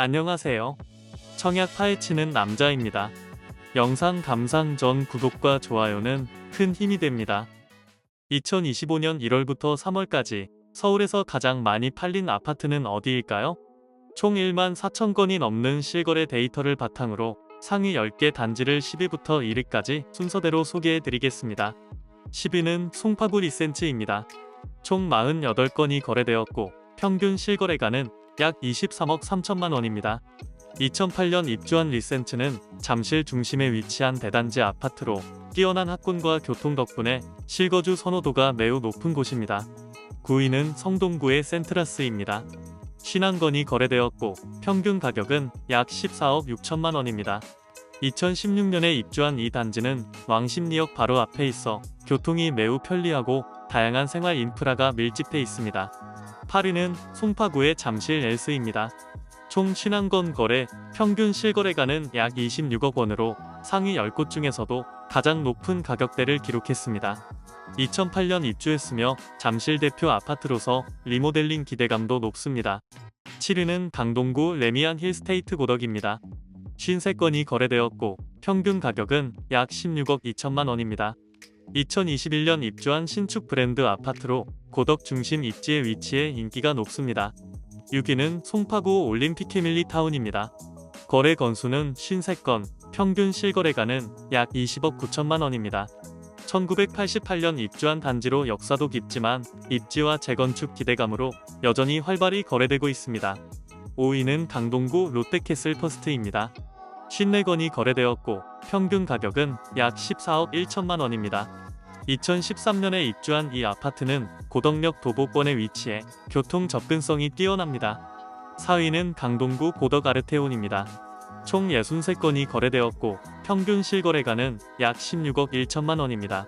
안녕하세요. 청약 파헤치는 남자입니다. 영상 감상 전 구독과 좋아요는 큰 힘이 됩니다. 2025년 1월부터 3월까지 서울에서 가장 많이 팔린 아파트는 어디일까요? 총 1만 4천 건이 넘는 실거래 데이터를 바탕으로 상위 10개 단지를 10위부터 1위까지 순서대로 소개해 드리겠습니다. 10위는 송파구 리센츠입니다. 총 48건이 거래되었고 평균 실거래가는 약 23억 3천만 원입니다. 2008년 입주한 리센츠는 잠실 중심에 위치한 대단지 아파트로 뛰어난 학군과 교통 덕분에 실거주 선호도가 매우 높은 곳입니다. 9위는 성동구의 센트라스입니다. 50건이 거래되었고 평균 가격은 약 14억 6천만 원입니다. 2016년에 입주한 이 단지는 왕십리역 바로 앞에 있어 교통이 매우 편리하고 다양한 생활 인프라가 밀집돼 있습니다. 8위는 송파구의 잠실 엘스입니다. 총 50건 거래, 평균 실거래가는 약 26억 원으로 상위 10곳 중에서도 가장 높은 가격대를 기록했습니다. 2008년 입주했으며 잠실 대표 아파트로서 리모델링 기대감도 높습니다. 7위는 강동구 레미안 힐스테이트 고덕입니다. 53건이 거래되었고 평균 가격은 약 16억 2천만 원입니다. 2021년 입주한 신축 브랜드 아파트로 고덕 중심 입지에 위치해 인기가 높습니다. 6위는 송파구 올림픽 캐밀리 타운입니다. 거래 건수는 53건, 평균 실거래가는 약 20억 9천만 원입니다. 1988년 입주한 단지로 역사도 깊지만 입지와 재건축 기대감으로 여전히 활발히 거래되고 있습니다. 5위는 강동구 롯데캐슬 퍼스트입니다. 54건이 거래되었고 평균 가격은 약 14억 1천만 원입니다. 2013년에 입주한 이 아파트는 고덕역 도보권에 위치해 교통 접근성이 뛰어납니다. 4위는 강동구 고덕 아르테온입니다. 총 63건이 거래되었고 평균 실거래가는 약 16억 1천만 원입니다.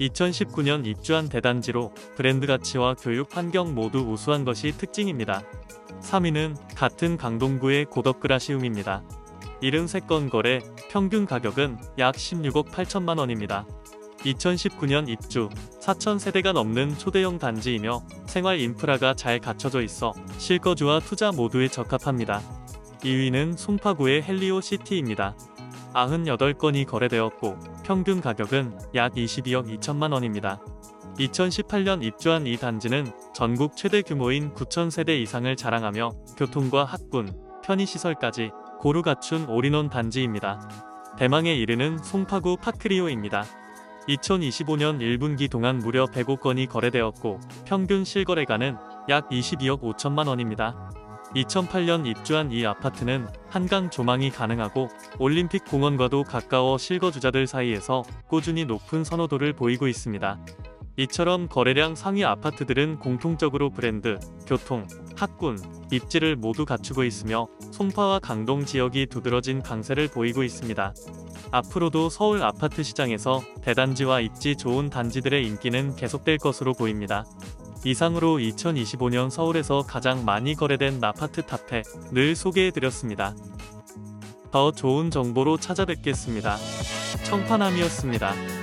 2019년 입주한 대단지로 브랜드 가치와 교육 환경 모두 우수한 것이 특징입니다. 3위는 같은 강동구의 고덕 그라시움입니다. 73건 거래, 평균 가격은 약 16억 8천만 원입니다. 2019년 입주, 4천 세대가 넘는 초대형 단지이며 생활 인프라가 잘 갖춰져 있어 실거주와 투자 모두에 적합합니다. 2위는 송파구의 헬리오 시티입니다. 98건이 거래되었고 평균 가격은 약 22억 2천만 원입니다. 2018년 입주한 이 단지는 전국 최대 규모인 9천 세대 이상을 자랑하며 교통과 학군, 편의시설까지 고루 갖춘 올인원 단지입니다. 대망의 1위는 송파구 파크리오입니다. 2025년 1분기 동안 무려 105 건이 거래되었고 평균 실거래가는 약 22억 5천만 원입니다. 2008년 입주한 이 아파트는 한강 조망이 가능하고 올림픽 공원과도 가까워 실거주자들 사이에서 꾸준히 높은 선호도를 보이고 있습니다. 이처럼 거래량 상위 아파트들은 공통적으로 브랜드, 교통, 학군, 입지를 모두 갖추고 있으며 송파와 강동 지역이 두드러진 강세를 보이고 있습니다. 앞으로도 서울 아파트 시장에서 대단지와 입지 좋은 단지들의 인기는 계속될 것으로 보입니다. 이상으로 2025년 서울에서 가장 많이 거래된 아파트 탑10 늘 소개해드렸습니다. 더 좋은 정보로 찾아뵙겠습니다. 청파남이었습니다.